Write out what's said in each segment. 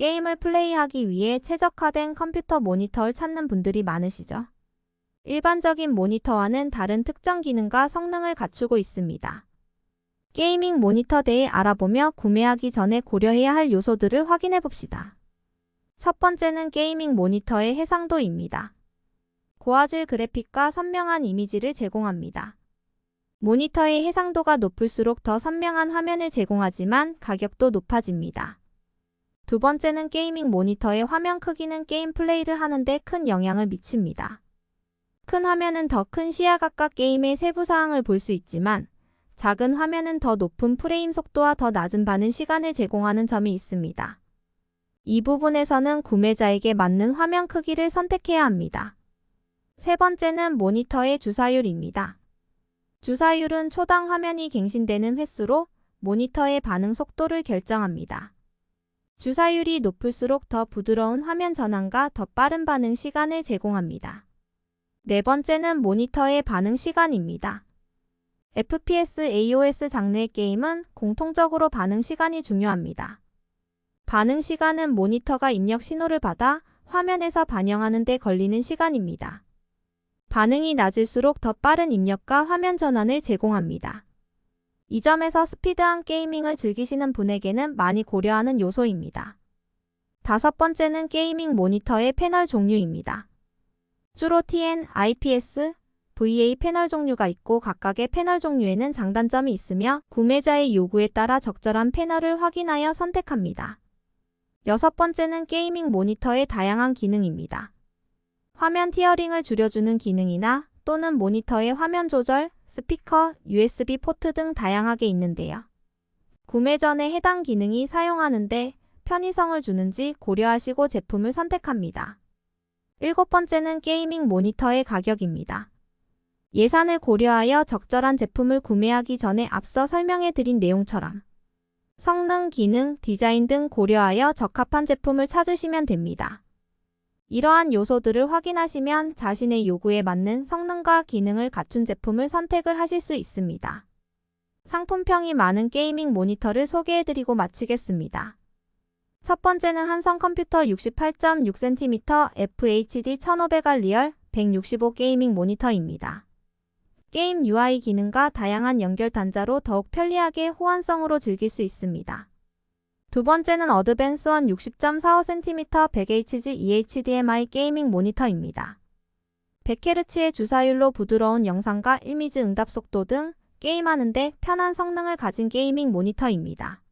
게임을 플레이하기 위해 최적화된 컴퓨터 모니터를 찾는 분들이 많으시죠? 일반적인 모니터와는 다른 특정 기능과 성능을 갖추고 있습니다. 게이밍 모니터 대해 알아보며 구매하기 전에 고려해야 할 요소들을 확인해 봅시다. 첫 번째는 게이밍 모니터의 해상도입니다. 고화질 그래픽과 선명한 이미지를 제공합니다. 모니터의 해상도가 높을수록 더 선명한 화면을 제공하지만 가격도 높아집니다. 두 번째는 게이밍 모니터의 화면 크기는 게임 플레이를 하는데 큰 영향을 미칩니다. 큰 화면은 더 큰 시야각과 게임의 세부 사항을 볼 수 있지만 작은 화면은 더 높은 프레임 속도와 더 낮은 반응 시간을 제공하는 점이 있습니다. 이 부분에서는 구매자에게 맞는 화면 크기를 선택해야 합니다. 세 번째는 모니터의 주사율입니다. 주사율은 초당 화면이 갱신되는 횟수로 모니터의 반응 속도를 결정합니다. 주사율이 높을수록 더 부드러운 화면 전환과 더 빠른 반응 시간을 제공합니다. 네 번째는 모니터의 반응 시간입니다. FPS, AOS 장르의 게임은 공통적으로 반응 시간이 중요합니다. 반응 시간은 모니터가 입력 신호를 받아 화면에서 반영하는 데 걸리는 시간입니다. 반응이 낮을수록 더 빠른 입력과 화면 전환을 제공합니다. 이 점에서 스피드한 게이밍을 즐기시는 분에게는 많이 고려하는 요소입니다. 다섯 번째는 게이밍 모니터의 패널 종류입니다. 주로 TN, IPS, VA 패널 종류가 있고 각각의 패널 종류에는 장단점이 있으며 구매자의 요구에 따라 적절한 패널을 확인하여 선택합니다. 여섯 번째는 게이밍 모니터의 다양한 기능입니다. 화면 티어링을 줄여주는 기능이나 또는 모니터의 화면 조절, 스피커, USB 포트 등 다양하게 있는데요. 구매 전에 해당 기능이 사용하는데 편의성을 주는지 고려하시고 제품을 선택합니다. 일곱 번째는 게이밍 모니터의 가격입니다. 예산을 고려하여 적절한 제품을 구매하기 전에 앞서 설명해 드린 내용처럼 성능, 기능, 디자인 등 고려하여 적합한 제품을 찾으시면 됩니다. 이러한 요소들을 확인하시면 자신의 요구에 맞는 성능과 기능을 갖춘 제품을 선택을 하실 수 있습니다. 상품평이 많은 게이밍 모니터를 소개해드리고 마치겠습니다. 첫 번째는 한성 컴퓨터 68.6cm FHD 1500R 리얼 165 게이밍 모니터입니다. 게임 UI 기능과 다양한 연결 단자로 더욱 편리하게 호환성으로 즐길 수 있습니다. 두 번째는 어드밴스원 60.45cm 100Hz eHDMI 게이밍 모니터입니다. 100Hz의 주사율로 부드러운 영상과 이미지 응답 속도 등 게임하는데 편한 성능을 가진 게이밍 모니터입니다.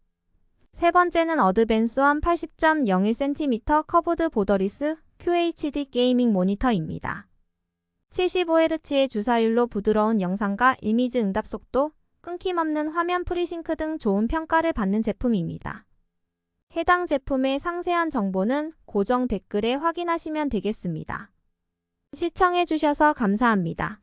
세 번째는 어드밴스원 80.01cm 커브드 보더리스 QHD 게이밍 모니터입니다. 75Hz의 주사율로 부드러운 영상과 이미지 응답 속도, 끊김없는 화면 프리싱크 등 좋은 평가를 받는 제품입니다. 해당 제품의 상세한 정보는 고정 댓글에 확인하시면 되겠습니다. 시청해주셔서 감사합니다.